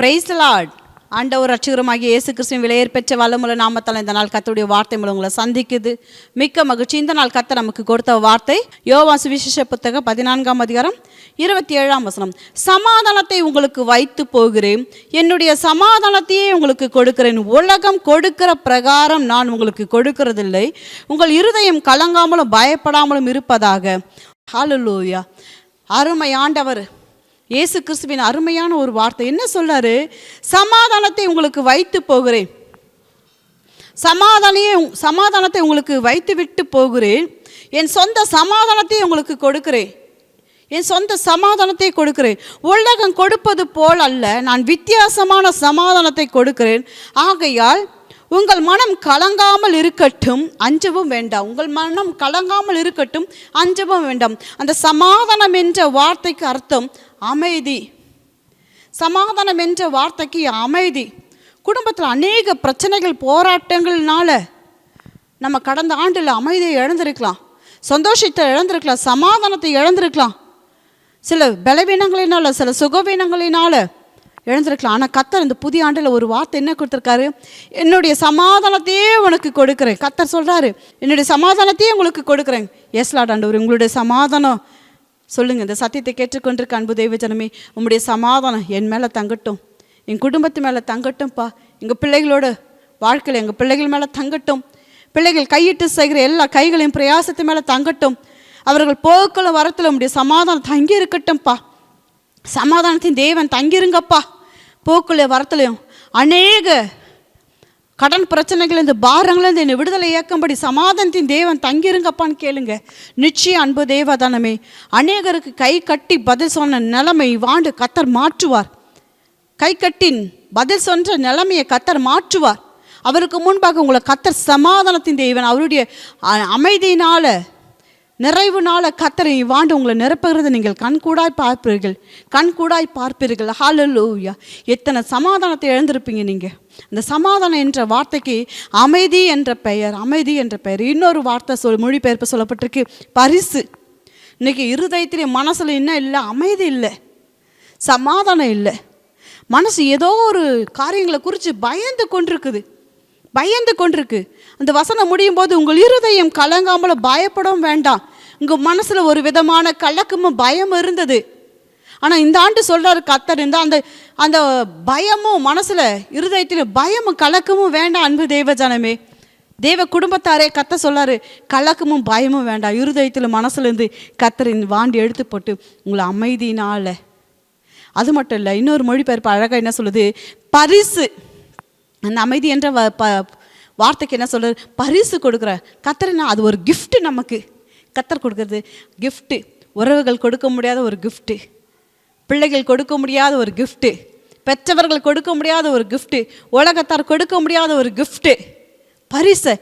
Price Lord ஆண்டவர் ரட்சகரமாகிய இயேசு கிறிஸ்துவின் விலையேற் பெற்ற வல்லமுள்ள நாமத்தால் இந்த நாள் கத்தருடைய வார்த்தை மூலம் உங்களை சந்திக்குது. மிக்க மகிழ்ச்சி. இந்த நாள் கத்த நமக்கு கொடுத்த வார்த்தை யோவாசு விசேஷ புத்தகம் பதினான்காம் அதிகாரம் இருபத்தி ஏழாம் வசனம். சமாதானத்தை உங்களுக்கு வைத்து போகிறேன். என்னுடைய சமாதானத்தையே உங்களுக்கு கொடுக்கிறேன். உலகம் கொடுக்கிற பிரகாரம் நான் உங்களுக்கு கொடுக்கிறதில்லை. உங்கள் இருதயம் கலங்காமலும் பயப்படாமலும் இருப்பதாக. ஹாலுலூயா அருமை ஆண்டவர் இயேசு கிறிஸ்துவின் அருமையான ஒரு வார்த்தை. என்ன சொல்றாரு? சமாதானத்தை உங்களுக்கு வைத்து போகிறேன். சமாதானையே சமாதானத்தை உங்களுக்கு வைத்து விட்டு போகிறேன். என் சொந்த சமாதானத்தை உங்களுக்கு கொடுக்கிறேன். என் சொந்த சமாதானத்தை கொடுக்கிறேன். உலகம் கொடுப்பது போல் அல்ல நான் வித்தியாசமான சமாதானத்தை கொடுக்கிறேன். ஆகையால் உங்கள் மனம் கலங்காமல் இருக்கட்டும் அஞ்சவும் வேண்டாம். உங்கள் மனம் கலங்காமல் இருக்கட்டும் அஞ்சவும் வேண்டாம். அந்த சமாதானம் என்ற வார்த்தைக்கு அர்த்தம் அமைதி. சமாதானம் என்ற வார்த்தைக்கு அமைதி. குடும்பத்தில் அநேக பிரச்சனைகள் போராட்டங்கள்னால நம்ம கடந்த ஆண்டில் அமைதியை இழந்திருக்கலாம். சந்தோஷத்தை இழந்திருக்கலாம். சமாதானத்தை இழந்திருக்கலாம். சில பலவீனங்களினால சில சுகவீனங்களினால எழுந்திருக்கலாம். ஆனால் கத்தர் இந்த புதிய ஆண்டில் ஒரு வார்த்தை என்ன கொடுத்துருக்காரு? என்னுடைய சமாதானத்தையே உனக்கு கொடுக்குறேன். கத்தர் சொல்கிறாரு என்னுடைய சமாதானத்தையே உங்களுக்கு கொடுக்குறேன். எஸ் லாட் ஆண்டவர் உங்களுடைய சமாதானம். சொல்லுங்கள் இந்த சத்தியத்தை கேட்டுக்கொண்டிருக்க அன்பு தெய்வ ஜனமே உங்களுடைய சமாதானம் என் மேலே தங்கட்டும். என் குடும்பத்து மேலே தங்கட்டும்ப்பா எங்கள் பிள்ளைகளோட வாழ்க்கையில் எங்கள் பிள்ளைகள் மேலே தங்கட்டும். பிள்ளைகள் கையிட்டு செய்கிற எல்லா கைகளையும் பிரயாசத்து மேலே தங்கட்டும். அவர்கள் போக்களும் வரத்தில் உங்களுடைய சமாதானம் தங்கி இருக்கட்டும்ப்பா சமாதானத்தின் தேவன் தங்கிருங்கப்பா. போக்குள்ள வரத்துலையும். அநேக கடன் பிரச்சனைகள்லேருந்து பாரங்கள்லேருந்து என்னை விடுதலை இயக்கும்படி சமாதானத்தின் தேவன் தங்கிருங்கப்பான்னு கேளுங்க. நிச்சயம் அன்பு தேவதானமே. அநேகருக்கு கை கட்டி பதில் சொன்ன நிலைமை வாண்டு கத்தர் மாற்றுவார். கை கட்டின் பதில் சொன்ற நிலைமையை கத்தர் மாற்றுவார். அவருக்கு முன்பாக உங்களை கத்தர் சமாதானத்தின் தேவன் அவருடைய அ- நிறைவு நாள கத்தரை வாண்டு உங்களை நிரப்புகிறத. நீங்கள் கண்கூடாய் பார்ப்பீர்கள். கண்கூடாய் பார்ப்பீர்கள். ஹாலலூயா எத்தனை சமாதானத்தை எழுந்திருப்பீங்க நீங்கள் அந்த சமாதானம் என்ற வார்த்தைக்கு அமைதி என்ற பெயர் அமைதி என்ற பெயர். இன்னொரு வார்த்தை சொல் மொழிபெயர்ப்பு சொல்லப்பட்டிருக்கு. பரிசு. இன்றைக்கி இருதயத்திலே மனசில் என்ன இல்லை? அமைதி இல்லை. சமாதானம் இல்லை. மனசு ஏதோ ஒரு காரியங்களை குறித்து பயந்து கொண்டிருக்குது. பயந்து கொண்டிருக்கு. அந்த வசனம் முடியும் போது உங்கள் இருதயம் கலங்காமல் பயப்படவும் வேண்டாம். உங்கள் மனசில் ஒரு விதமான கலக்கமும் பயம் இருந்தது. ஆனால் இந்த ஆண்டு சொல்கிறார் கத்தர் இந்த அந்த அந்த பயமும் மனசில் இருதயத்தில் பயமும் கலக்கமும் வேண்டாம் அன்பு தேவஜனமே. தேவ குடும்பத்தாரே கத்த சொல்லாரு கலக்கமும் பயமும் வேண்டாம். இருதயத்தில் மனசுலேருந்து கத்தரின் வாண்டி எடுத்து போட்டு உங்களை அமைதியினால. அது மட்டும் இல்லை இன்னொரு மொழிபெயர்ப்பு அழகாக என்ன சொல்லுது? பரிசு. அந்த அமைதி என்ற வ- ப- வார்த்தைக்கு என்ன சொல்கிறது பரிசு கொடுக்குற கத்தர்னா அது ஒரு கிஃப்ட்டு நமக்கு. கத்தர் கொடுக்கறது கிஃப்ட்டு உறவுகள் கொடுக்க முடியாத ஒரு கிஃப்ட்டு பிள்ளைகள் கொடுக்க முடியாத ஒரு கிஃப்ட்டு பெற்றவர்கள் கொடுக்க முடியாத ஒரு கிஃப்ட்டு உலகத்தார் கொடுக்க முடியாத ஒரு கிஃப்ட்டு பரிசை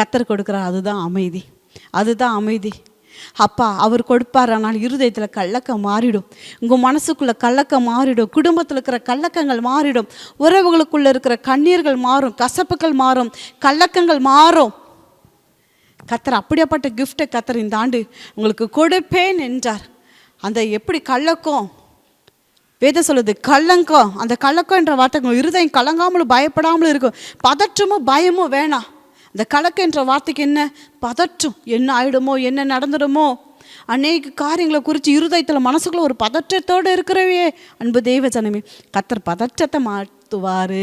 கத்தர் கொடுக்குறார். அதுதான் அமைதி. அதுதான் அமைதி. அப்பா அவர் கொடுப்பார். ஆனால் இருதயத்தில் கள்ளக்கம் மாறிடும். உங்கள் மனசுக்குள்ளே கள்ளக்கம் மாறிடும். குடும்பத்தில் இருக்கிற கள்ளக்கங்கள் மாறிடும். உறவுகளுக்குள்ளே இருக்கிற கண்ணீர்கள் மாறும். கசப்புகள் மாறும். கள்ளக்கங்கள் மாறும். கத்தர் அப்படியாப்பட்ட கிஃப்ட்டை கத்தர் இந்த ஆண்டு உங்களுக்கு கொடுப்பேன் என்றார். அந்த எப்படி கள்ளக்கம்? வேத சொல்லுது கள்ளங்கம் அந்த கள்ளக்கம் என்ற வார்த்தை இருதயம் கலங்காமலும் பயப்படாமலும் இருக்கும். பதற்றமும் பயமும் வேணாம் அந்த கலக்கம் என்ற வார்த்தைக்கு என்ன? பதற்றம். என்ன ஆயிடுமோ என்ன நடந்துடுமோ? அநேக காரியங்களை குறித்து இருதயத்தில் மனசுக்குள்ள ஒரு பதற்றத்தோடு இருக்கிறவே அன்பு தெய்வ ஜனமே கத்தர் பதற்றத்தை மாற்றுவார்.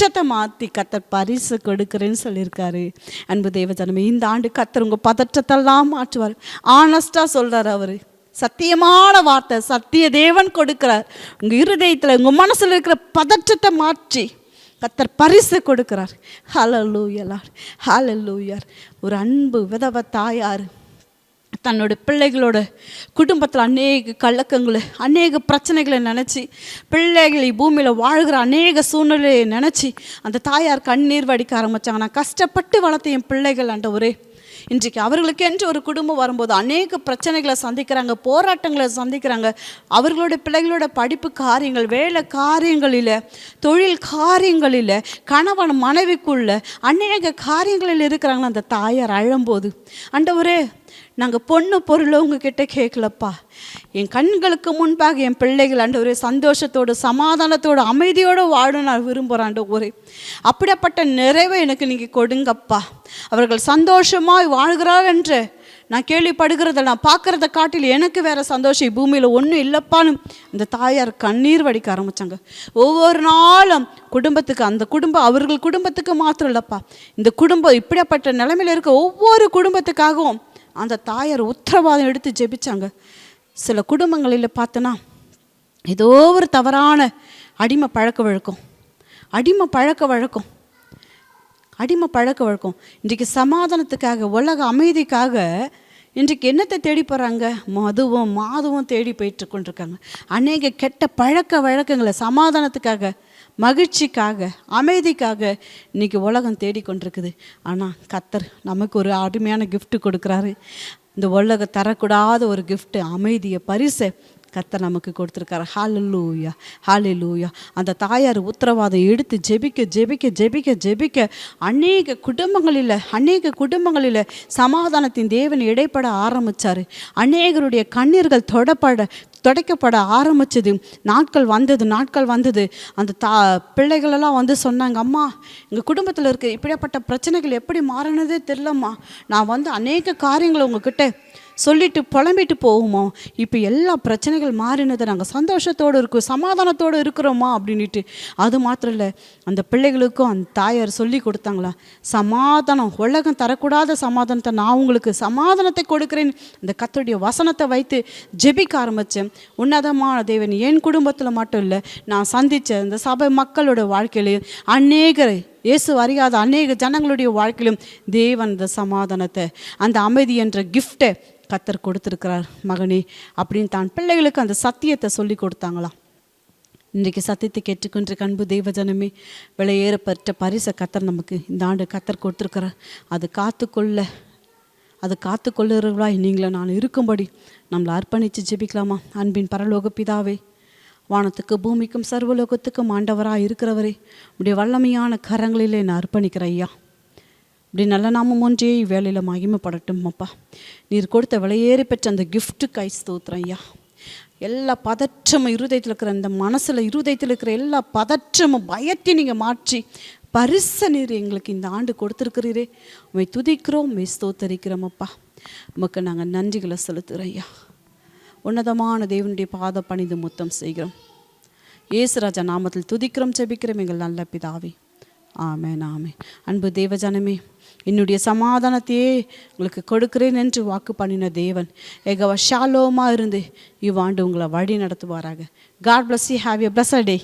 பதற்றத்தை மாற்றி கத்தர் பரிசு கொடுக்குறேன்னு சொல்லியிருக்காரு. அன்பு தெய்வ ஜனமே இந்த ஆண்டு கத்தர் உங்கள் பதற்றத்தெல்லாம் மாற்றுவார். ஆனஸ்டாக சொல்கிறார் அவர். சத்தியமான வார்த்தை சத்திய தேவன் கொடுக்கிறார். உங்கள் இருதயத்தில் உங்கள் மனசில் இருக்கிற பதற்றத்தை மாற்றி கத்தர் பரிசு கொடுக்கிறார். ஹலலூயலார் ஹலலூயார் ஒரு அன்பு விதவ தாயார் தன்னோட பிள்ளைகளோட குடும்பத்தில் அநேக கலக்கங்களை அநேக பிரச்சனைகளை நினச்சி பிள்ளைகளை பூமியில் வாழ்கிற அநேக சூழ்நிலையை நினச்சி அந்த தாயார் கண்ணீர் வடிக்க ஆரம்பித்தாங்க நான் கஷ்டப்பட்டு வளர்த்த என் பிள்ளைகள் ஆண்டவரே இன்றைக்கு அவர்களுக்கு என்று ஒரு குடும்பம் வரும்போது அநேக பிரச்சனைகளை சந்திக்கிறாங்க போராட்டங்களை சந்திக்கிறாங்க. அவர்களோட பிள்ளைகளோட படிப்பு காரியங்கள் வேலை காரியங்களில் தொழில் காரியங்களில் கணவன் மனைவிக்குள்ள அநேக காரியங்களில் இருக்கிறாங்களா அந்த தாயார் அழும்போது அண்டவரே நாங்கள் பொண்ணு பொருளை உங்ககிட்ட கேட்கலப்பா என் கண்களுக்கு முன்பாக என் பிள்ளைகள் ஆண்டவரே சந்தோஷத்தோடு சமாதானத்தோடு அமைதியோடு வாழும் நான் விரும்புகிறேன் ஆண்டவரே அப்படிப்பட்ட நிறைவை எனக்கு நீங்கள் கொடுங்கப்பா. அவர்கள் சந்தோஷமாய் வாழ்கிறார் என்று நான் கேள்விப்படுகிறத நான் பார்க்குறத காட்டில் எனக்கு வேறு சந்தோஷம். பூமியில் ஒன்றும் இல்லைப்பான்னு இந்த தாயார் கண்ணீர் வடிக்க ஆரம்பித்தாங்க ஒவ்வொரு நாளும் குடும்பத்துக்கு அந்த குடும்பம் அவர்கள் குடும்பத்துக்கு மாத்திரம் இல்லைப்பா. இந்த குடும்பம் இப்படிப்பட்ட நிலைமையில் இருக்க ஒவ்வொரு குடும்பத்துக்காகவும் அந்த தாயார் உத்தரவாதம் எடுத்து ஜெபிச்சாங்க. சில குடும்பங்களில் பார்த்தோன்னா ஏதோ ஒரு தவறான அடிமை பழக்க வழக்கம். அடிமை பழக்க வழக்கம். அடிமை பழக்க வழக்கம். இன்றைக்கு சமாதானத்துக்காக உலக அமைதிக்காக இன்றைக்கு என்னத்தை தேடி போகிறாங்க மதுவும் மாதுவும் தேடி போயிட்டு கொண்டிருக்காங்க அநேக கெட்ட பழக்க வழக்கங்களை சமாதானத்துக்காக மகிழ்ச்சிக்காக அமைதிக்காக இன்றைக்கி உலகம் தேடி கொண்டிருக்குது. ஆனால் கத்தர் நமக்கு ஒரு அருமையான கிஃப்ட்டு கொடுக்குறாரு. இந்த உலகம் தரக்கூடாத ஒரு கிஃப்ட்டு அமைதியை பரிசை கத்த நமக்கு கொடுத்துருக்காரு. ஹாலலூயா ஹாலிலூயா அந்த தாயார் உத்தரவாதம் எடுத்து ஜெபிக்க ஜெபிக்க ஜெபிக்க ஜெபிக்க அநேக குடும்பங்களில் அநேக குடும்பங்களில் சமாதானத்தின் தேவன் இடைப்பட ஆரம்பித்தார் அநேகருடைய கண்ணீர்கள் தொடப்பட துடைக்கப்பட ஆரம்பிச்சது. நாட்கள் வந்தது நாட்கள் வந்தது. அந்த தா பிள்ளைகளெல்லாம் வந்து சொன்னாங்க அம்மா எங்கள் குடும்பத்தில் இருக்க இப்படியாப்பட்ட பிரச்சனைகள் எப்படி மாறினதே தெரிலம்மா நான் வந்து அநேக காரியங்களை உங்ககிட்ட சொல்லிட்டு புலம்பிட்டு போகுமோ? இப்போ எல்லா பிரச்சனைகள் மாறினதை நாங்கள் சந்தோஷத்தோடு இருக்கோம் சமாதானத்தோடு இருக்கிறோமா அப்படின்ட்டு அது மாத்திரம் இல்லை அந்த பிள்ளைகளுக்கும் அந்த தாயார் சொல்லி கொடுத்தாங்களா? சமாதானம் உலகம் தரக்கூடாத சமாதானத்தை நான் உங்களுக்கு சமாதானத்தை கொடுக்குறேன். இந்த கத்தருடைய வசனத்தை வைத்து ஜெபிக்க ஆரம்பித்தேன் உன்னதமான தேவன் என் குடும்பத்தில் மட்டும் இல்லை நான் சந்தித்த இந்த சபை மக்களோட வாழ்க்கையிலையும் அநேகரை இயேசு அறியாத அநேக ஜனங்களுடைய வாழ்க்கையிலும் தேவன் அந்த சமாதானத்தை அந்த அமைதி என்ற கிஃப்டை கத்தர் கொடுத்துருக்கிறார். மகனே அப்படின்னு தான் பிள்ளைகளுக்கு அந்த சத்தியத்தை சொல்லி கொடுத்தாங்களாம். இன்றைக்கு சத்தியத்தை கேட்டுக்கொண்ட அன்பு தெய்வஜனமே விலையேறப்பட்ட பரிசை கத்தர் நமக்கு இந்த ஆண்டு கத்தர் கொடுத்துருக்கிறார். அது காத்துக்கொள்ள அது காத்துக்கொள்ளுறவர்களாய் நீங்கள நான் இருக்கும்படி நம்மளை அர்ப்பணித்து ஜெபிக்கலாமா? அன்பின் பரலோக பிதாவே வானத்துக்கு பூமிக்கும் சர்வலோகத்துக்கும் ஆண்டவராக இருக்கிறவரே இப்படி வல்லமையான கரங்களிலே நான் அர்ப்பணிக்கிறேன் ஐயா. இப்படி நல்ல நாமம் ஒன்றே இவ்வேளையில் மகிமைப்படட்டும் அப்பா. நீர் கொடுத்த விலையேறி பெற்ற அந்த கிஃப்ட்டு கை ஸ்தோத்திரம் ஐயா. எல்லா பதற்றமும் இருதயத்தில் இருக்கிற அந்த மனசில் இருதயத்தில் இருக்கிற எல்லா பதற்றமும் பயத்தையும் நீங்கள் மாற்றி பரிச நீர் எங்களுக்கு இந்த ஆண்டு கொடுத்துருக்கிறீரே. உண்மை துதிக்கிறோம் உண்மை ஸ்தோத்தரிக்கிறோம் அப்பா. உமக்கு நாங்கள் நன்றிகளை செலுத்துகிறோம் ஐயா. உன்னதமான தேவனுடைய பாத பணிந்து முத்தம் செய்கிறோம். ஏசுராஜா நாமத்தில் துதிக்கிறோம் செபிக்கிறோம் எங்கள் நல்ல பிதாவே. ஆமென் ஆமென். அன்பு தேவஜனமே என்னுடைய சமாதானத்தையே உங்களுக்கு கொடுக்கிறேன் என்று வாக்கு பண்ணின தேவன் எக ஷாலோமா இருந்து இவ்வாண்டு உங்களை வழி நடத்துவாராக God bless you have a bless day